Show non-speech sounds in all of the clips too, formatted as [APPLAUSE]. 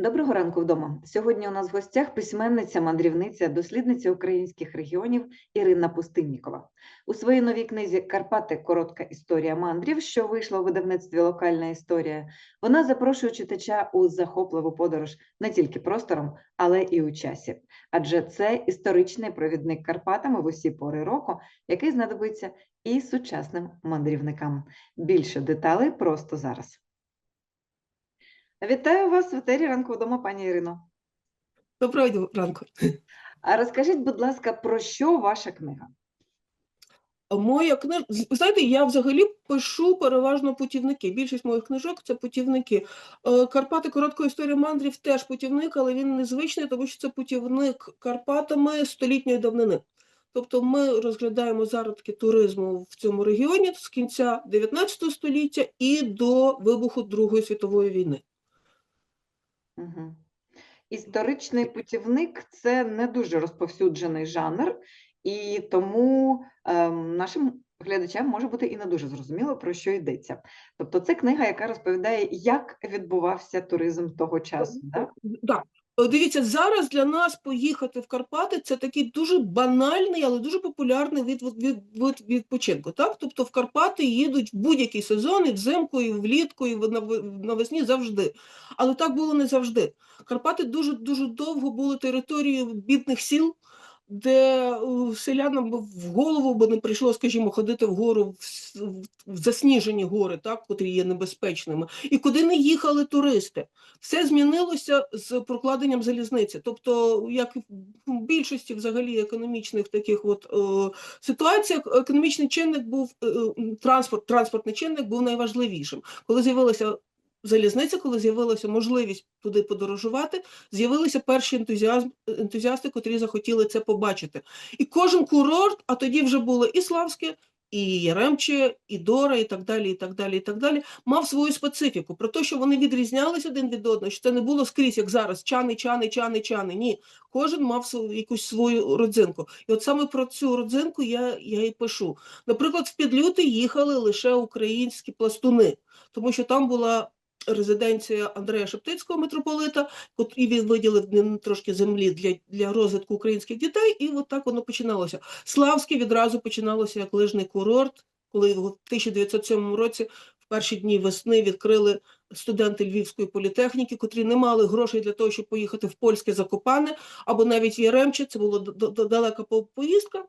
Доброго ранку вдома. Сьогодні у нас в гостях письменниця, мандрівниця, дослідниця українських регіонів Ірина Пустиннікова. У своїй новій книзі Карпати коротка історія мандрів, що вийшла у видавництві Локальна історія. Вона запрошує читача у захопливу подорож не тільки простором, але і у часі. Адже це історичний провідник Карпатами в усі пори року, який знадобиться і сучасним мандрівникам. Більше деталей просто зараз. Вітаю вас в етері ранку вдома, пані Ірино. Доброго ранку. А розкажіть, будь ласка, про що ваша книга? Моя книга, знаєте, я взагалі пишу переважно путівники. Більшість моїх книжок це путівники. Е, Карпати коротка історія мандрів теж путівник, але він незвичний, тому що це путівник Карпатами столітньої давнини. Тобто ми розглядаємо зародки туризму в цьому регіоні з кінця 19 століття і до вибуху Другої світової війни. Угу. Історичний путівник це не дуже розповсюджений жанр, і тому ем, нашим глядачам може бути і не дуже зрозуміло, про що йдеться. Тобто, це книга, яка розповідає, як відбувався туризм того часу. Да? Так. Е, Дивіться, зараз для нас поїхати в Карпати це такий дуже банальний, але дуже популярний від, від, від відпочинку. Так? Тобто в Карпати їдуть в будь-який сезон, і взимку, і влітку, і навесні завжди. Але так було не завжди. Карпати дуже дуже довго були територією бідних сіл, де е, селянам в голову би не прийшло, скажімо, ходити вгору в, засніжені гори, так, котрі є небезпечними, і куди не їхали туристи. Все змінилося з прокладенням залізниці. Тобто, як в більшості взагалі економічних таких от е, ситуаціях, економічний чинник був е, транспорт, транспортний чинник був найважливішим. Коли з'явилася залізниця, коли з'явилася можливість туди подорожувати, з'явилися перші ентузіазм, ентузіасти, котрі захотіли це побачити. І кожен курорт, а тоді вже було і Славське, і Яремче, і Дора, і так далі, і так далі, і так далі, мав свою специфіку. Про те, що вони відрізнялися один від одного, що це не було скрізь, як зараз, чани, чани, чани, чани. Ні. Кожен мав свою, якусь свою родзинку. І от саме про цю родзинку я, я і пишу. Наприклад, в Підлюти їхали лише українські пластуни, тому що там була резиденція Андрея Шептицького митрополита, кот- і він виділив трошки землі для, для розвитку українських дітей, і от так воно починалося. Славське відразу починалося як лижний курорт, коли в 1907 році в перші дні весни відкрили студенти Львівської політехніки, котрі не мали грошей для того, щоб поїхати в польське Закопане або навіть Яремче. Це була далека по- поїздка.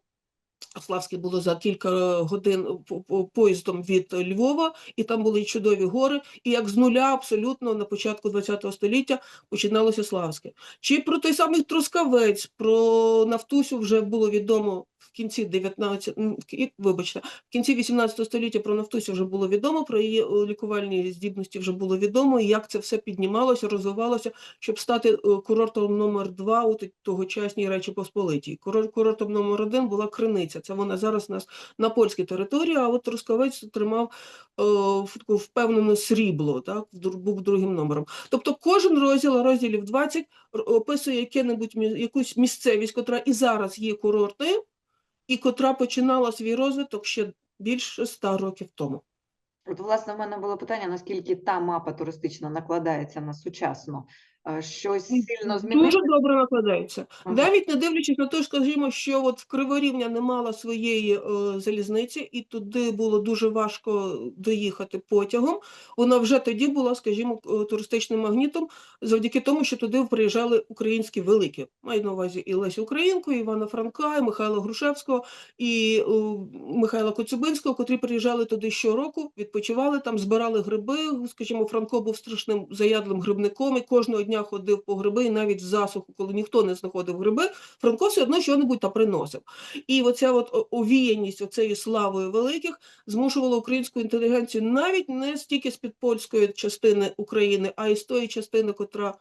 Славське було за кілька годин по- по- поїздом від Львова, і там були чудові гори. І як з нуля абсолютно на початку ХХ століття починалося Славське. Чи про той самий Трускавець, про Нафтусю вже було відомо в кінці 19, м, вибачте, в кінці 18 століття про Нафтусю вже було відомо, про її е, лікувальні здібності вже було відомо, і як це все піднімалося, розвивалося, щоб стати е, курортом номер два у тогочасній Речі Посполитій. Курорт, курортом номер один була Криниця. Це вона зараз у нас на польській території, а от Трускавець тримав е, в- таку впевнене срібло, так, був другим номером. Тобто кожен розділ, розділів 20, р- описує яке-небудь якусь місцевість, котра і зараз є курортною, і котра починала свій розвиток ще більше ста років тому. От, власне, в мене було питання, наскільки та мапа туристична накладається на сучасну. Щось сильно змінилося? Дуже добре накладається. Ага. Навіть не дивлячись на те, скажімо, що от Криворівня не мала своєї е, залізниці, і туди було дуже важко доїхати потягом. Вона вже тоді була, скажімо, е, туристичним магнітом, завдяки тому, що туди приїжджали українські великі. Маю на увазі і Лесю Українку, і Івана Франка, і Михайла Грушевського, і е, Михайла Коцюбинського, котрі приїжджали туди щороку, відпочивали там, збирали гриби. Скажімо, Франко був страшним заядлим грибником і кожного дня ходив по гриби, і навіть в засуху, коли ніхто не знаходив гриби, Франко все одно що-небудь та приносив. І оця от овіяність оцею славою великих змушувала українську інтелігенцію навіть не стільки з підпольської частини України, а й з тої частини, котра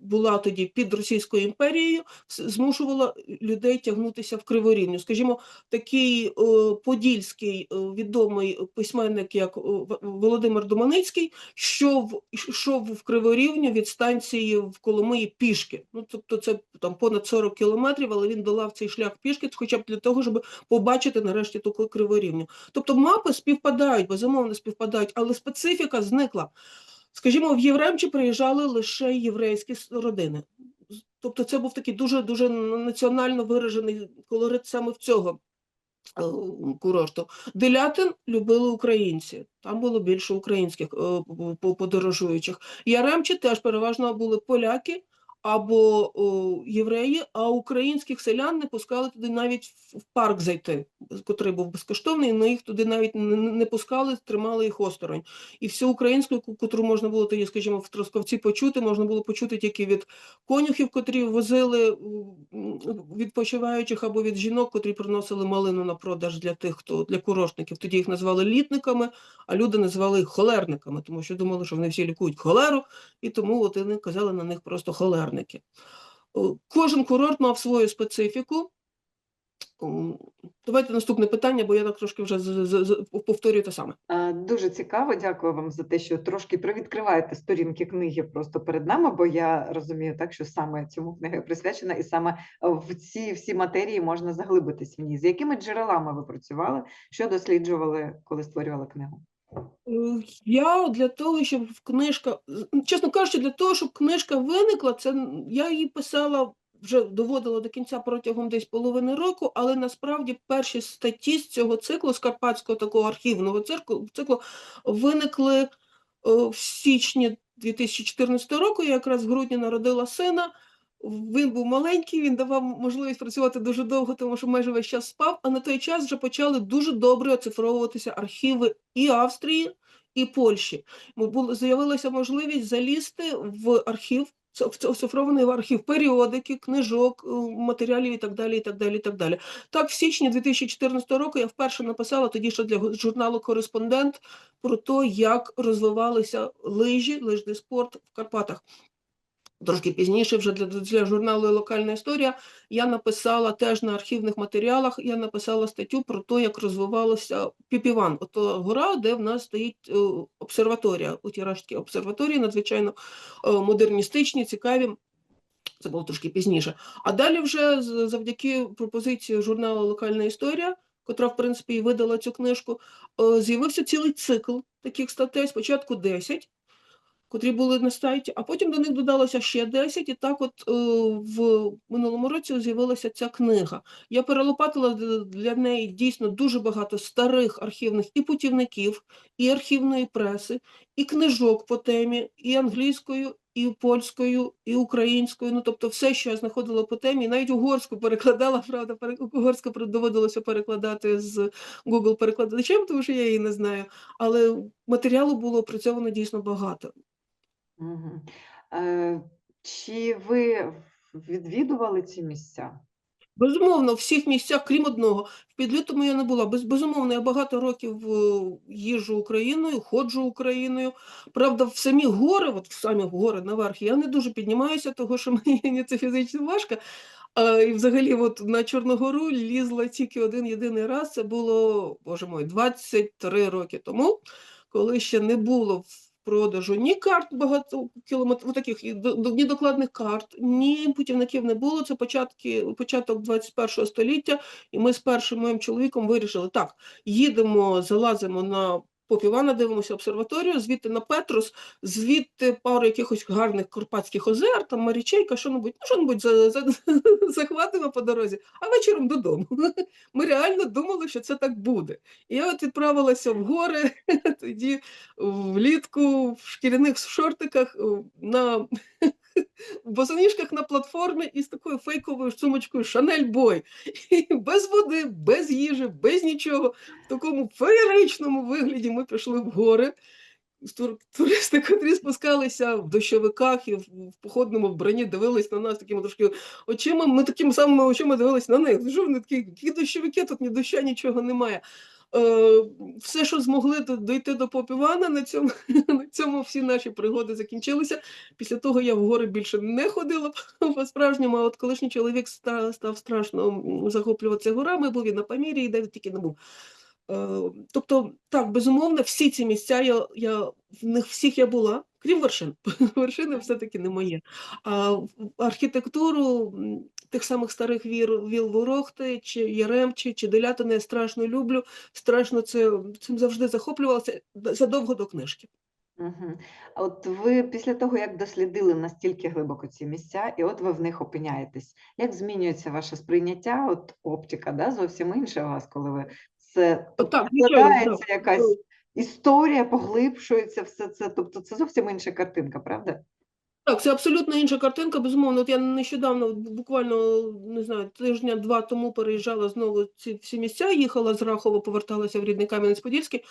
була тоді під Російською імперією, змушувала людей тягнутися в Криворівню. Скажімо, такий подільський відомий письменник, як Володимир Доманицький, йшов, йшов в Криворівню від станції в Коломиї пішки. Ну, тобто це там понад 40 кілометрів, але він долав цей шлях пішки, хоча б для того, щоб побачити нарешті таку Криворівню. Тобто мапи співпадають, безумовно співпадають, але специфіка зникла. Скажімо, в Євремчі приїжджали лише єврейські родини. Тобто це був такий дуже дуже національно виражений колорит саме в цього е, курорту. Делятин любили українці. Там було більше українських е, по- по- подорожуючих. Яремчі теж переважно були поляки або о, євреї, а українських селян не пускали туди навіть в парк зайти, котрий був безкоштовний, але їх туди навіть не- пускали, тримали їх осторонь. І всю українську, котру можна було тоді, скажімо, в Тросковці почути, можна було почути тільки від конюхів, котрі возили відпочиваючих, або від жінок, котрі приносили малину на продаж для тих, хто для курортників. Тоді їх називали літниками, а люди називали їх холерниками, тому що думали, що вони всі лікують холеру, і тому от вони казали на них просто холерники. О, Кожен курорт мав свою специфіку. Давайте наступне питання, бо я так трошки вже повторюю те саме. Е, Дуже цікаво, дякую вам за те, що трошки привідкриваєте сторінки книги просто перед нами, бо я розумію так, що саме цьому книга присвячена, і саме е, в ці всі матерії можна заглибитись в ній. З якими джерелами ви працювали, що досліджували, коли створювали книгу? Е, Я для того, щоб книжка, чесно кажучи, для того, щоб книжка виникла, це я її писала вже доводила до кінця протягом десь половини року, але насправді перші статті з цього циклу, з карпатського такого архівного циклу виникли е, в січні 2014 року. Я якраз в грудні народила сина. Він був маленький, він давав можливість працювати дуже довго, тому що майже весь час спав. А на той час вже почали дуже добре оцифровуватися архіви і Австрії, і Польщі. З'явилася можливість залізти в архів, оцифрований в архів періодики, книжок, е, матеріалів і так далі. І так далі, і так далі. Так, в січні 2014 року я вперше написала тоді, що для журналу Кореспондент про те, як розвивалися лижі, лижний спорт в Карпатах. Трошки пізніше, вже для, для журналу Локальна історія, я написала теж на архівних матеріалах, я написала статтю про те, як розвивалося Піпіван, ото гора, де в нас стоїть е, обсерваторія, у Тіражській обсерваторії, надзвичайно е, модерністичні, цікаві. Це було трошки пізніше. А далі вже завдяки пропозиції журналу Локальна історія, котра, в принципі, і видала цю книжку, е, з'явився цілий цикл таких статей, спочатку 10, котрі були на сайті, а потім до них додалося ще 10, і так от е, в минулому році з'явилася ця книга. Я перелопатила для неї дійсно дуже багато старих архівних і путівників, і архівної преси, і книжок по темі, і англійською, і польською, і українською. Ну, тобто все, що я знаходила по темі, і навіть угорську перекладала, правда, угорську доводилося перекладати з Google перекладачем, тому що я її не знаю. Але матеріалу було опрацьовано дійсно багато. Е, Чи ви відвідували ці місця? Безумовно, в всіх місцях, крім одного. В підлітому я не була. Без, безумовно, я багато років е, їжджу Україною, ходжу Україною. Правда, в самі гори, от в самі гори наверх, я не дуже піднімаюся, тому що [LAUGHS] мені це фізично важко. А, і взагалі, от на Чорногору лізла тільки один єдиний раз. Це було, боже мой, 23 роки тому, коли ще не було в продажу ні карт багато кілометрів, таких ні докладних карт, ні путівників не було. Це початки, початок 21 століття. І ми з першим моїм чоловіком вирішили: так, їдемо, залазимо на Поп Івана, дивимося обсерваторію, звідти на Петрус, звідти пару якихось гарних карпатських озер, там Марічейка, що-небудь, ну, що-небудь за, за, [LAUGHS] захватимо по дорозі, а вечором додому. [LAUGHS] Ми реально думали, що це так буде. І я от відправилася в гори [LAUGHS] тоді влітку в шкіряних шортиках на в босоніжках на платформі із такою фейковою сумочкою Шанель Бой. І без води, без їжі, без нічого. В такому феєричному вигляді ми пішли в гори. Туристи, котрі спускалися в дощовиках і в, походному вбранні, дивились на нас такими трошки очима. Ми такими самими очима дивились на них. Що вони такі, які дощовики, тут ні доща, нічого немає. Е, все, що змогли до- дойти до Попівана, на цьому, [LAUGHS] на цьому всі наші пригоди закінчилися. Після того я в гори більше не ходила [LAUGHS] по-справжньому, а от колишній чоловік ста- став страшно захоплюватися горами, був і на Памірі, і де тільки не був. Е, Тобто, так, безумовно, всі ці місця, я, я, в них всіх я була, крім вершин. [LAUGHS] Вершини все-таки не моє. А архітектуру тих самих старих вір, віл Ворохти, чи Яремчі, чи Делятина я страшно люблю, страшно це, цим завжди захоплювалася задовго до книжки. Мгм. А от ви після того, як дослідили настільки глибоко ці місця, і от ви в них опиняєтесь, як змінюється ваше сприйняття, от оптика, да, зовсім інша у вас, коли ви це тобто складається якась історія, поглибшується все це, тобто це зовсім інша картинка, правда? Так, це абсолютно інша картинка, безумовно. От я нещодавно, буквально не знаю, тижня-два тому переїжджала знову ці всі місця, їхала з Рахова, поверталася в рідний Кам'янець-Подільський.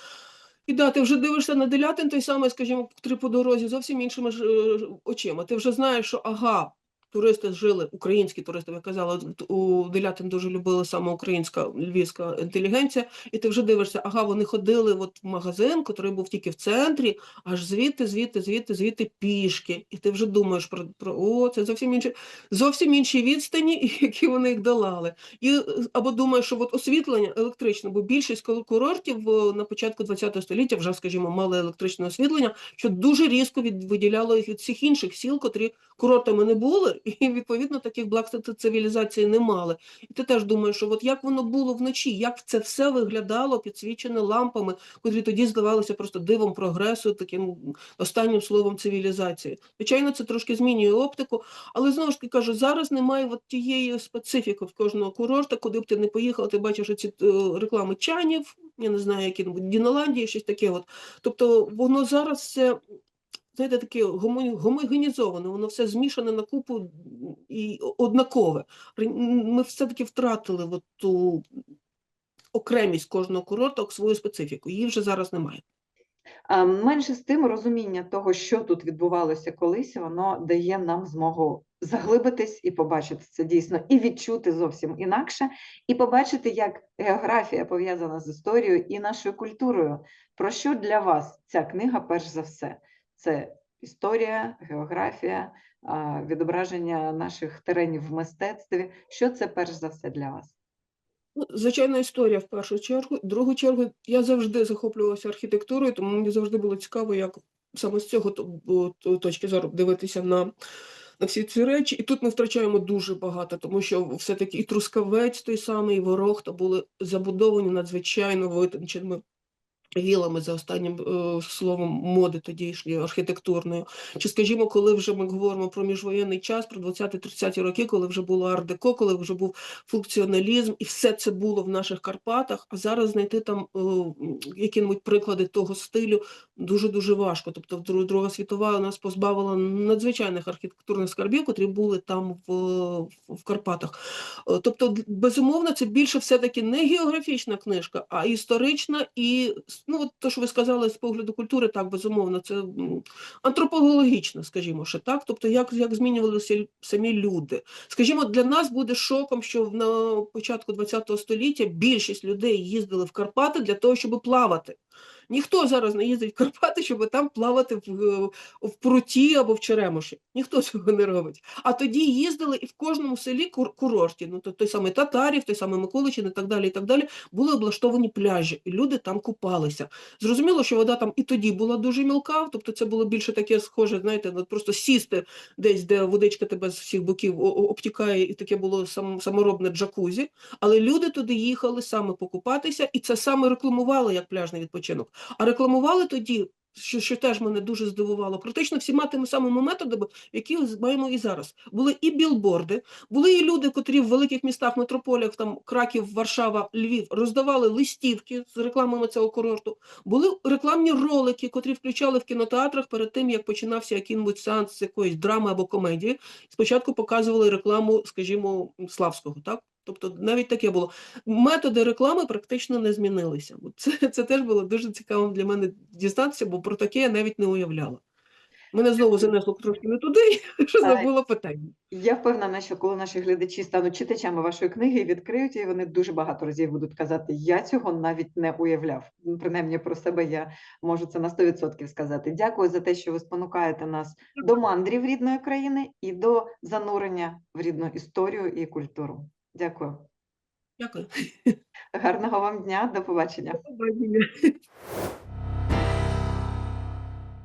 І да, ти вже дивишся на Делятин, той самий, скажімо, три по дорозі, зовсім іншими ж е, очима. Ти вже знаєш, що ага, туристи жили, українські туристи, ви казали, у Делятин дуже любили саме українська львівська інтелігенція, і ти вже дивишся, ага, вони ходили от в магазин, який був тільки в центрі, аж звідти, звідти, звідти, звідти пішки. І ти вже думаєш про, про о, це зовсім інші, зовсім інші відстані, [LAUGHS] які вони їх долали. І, або думаєш, що от освітлення електричне, бо більшість кур- курортів на початку ХХ століття вже, скажімо, мали електричне освітлення, що дуже різко від, виділяло їх від всіх інших сіл, котрі курортами не були, і відповідно таких благ цивілізації не мали. І ти теж думаєш, що от як воно було вночі, як це все виглядало підсвічене лампами, котрі тоді здавалися просто дивом прогресу, таким останнім словом цивілізації. Звичайно, це трошки змінює оптику, але знову ж таки кажу, зараз немає от тієї специфіки в кожного курорта, куди б ти не поїхав, ти бачиш ці реклами чанів, я не знаю, які Діналандії, щось таке. От. Тобто воно зараз все. Знаєте, таке гомо- гомогенізоване, воно все змішане на купу і однакове. Ми все-таки втратили ту окремість кожного курорту, свою специфіку. Її вже зараз немає. Менше з тим розуміння того, що тут відбувалося колись, воно дає нам змогу заглибитись і побачити це дійсно, і відчути зовсім інакше, і побачити, як географія пов'язана з історією і нашою культурою. Про що для вас ця книга, перш за все? Це історія, географія, відображення наших теренів в мистецтві. Що це перш за все для вас? Ну, Звичайна історія в першу чергу. В другу чергу я завжди захоплювалася архітектурою, тому мені завжди було цікаво, як саме з цього то- то- точки зору дивитися на, на всі ці речі. І тут ми втрачаємо дуже багато, тому що все-таки і Трускавець той самий, і Ворохта були забудовані надзвичайно витонченими вілами за останнім е, словом моди тодішньої архітектурної. Чи скажімо, коли вже ми говоримо про міжвоєнний час, про 20-30 роки, коли вже було ар-деко, коли вже був функціоналізм, і все це було в наших Карпатах. А зараз знайти там е, які-небудь приклади того стилю дуже дуже важко. Тобто, Дру- Друга світова нас позбавила надзвичайних архітектурних скарбів, котрі були там в, в Карпатах. Е, Тобто, безумовно, це більше все-таки не географічна книжка, а історична і ну, от то, що ви сказали з погляду культури, так безумовно, це антропологічно, скажімо, ще так. Тобто, як, як змінювалися самі люди. Скажімо, для нас буде шоком, що на початку ХХ століття більшість людей їздили в Карпати для того, щоб плавати. Ніхто зараз не їздить в Карпати, щоб там плавати в, е, в пруті або в Черемоші. Ніхто цього не робить. А тоді їздили і в кожному селі кур курорті, ну то той самий Татарів, той самий Миколичин і так далі, і так далі, були облаштовані пляжі, і люди там купалися. Зрозуміло, що вода там і тоді була дуже мілка, тобто це було більше таке схоже, знаєте, просто сісти десь, де водичка тебе з всіх боків обтікає, і таке було сам, саморобне джакузі. Але люди туди їхали саме покупатися, і це саме рекламували як пляжний відпочинок. А рекламували тоді, що, що теж мене дуже здивувало, практично всіма тими самими методами, які маємо і зараз. Були і білборди, були і люди, котрі в великих містах, метрополіях, там Краків, Варшава, Львів, роздавали листівки з рекламами цього курорту. Були рекламні ролики, котрі включали в кінотеатрах перед тим, як починався який-небудь сеанс якоїсь драми або комедії. Спочатку показували рекламу, скажімо, Славського, так? Тобто навіть таке було. Методи реклами практично не змінилися. Це, [LAUGHS] це теж було дуже цікаво для мене дізнатися, бо про таке я навіть не уявляла. Мене знову занесло трошки не туди, [LAUGHS] що забула питання. Я впевнена, що коли наші глядачі стануть читачами вашої книги і відкриють її, вони дуже багато разів будуть казати, я цього навіть не уявляв. Ну, Принаймні про себе я можу це на 100% сказати. Дякую за те, що ви спонукаєте нас до мандрів рідної країни і до занурення в рідну історію і культуру. Дякую. Дякую. Гарного вам дня, до побачення. До побачення.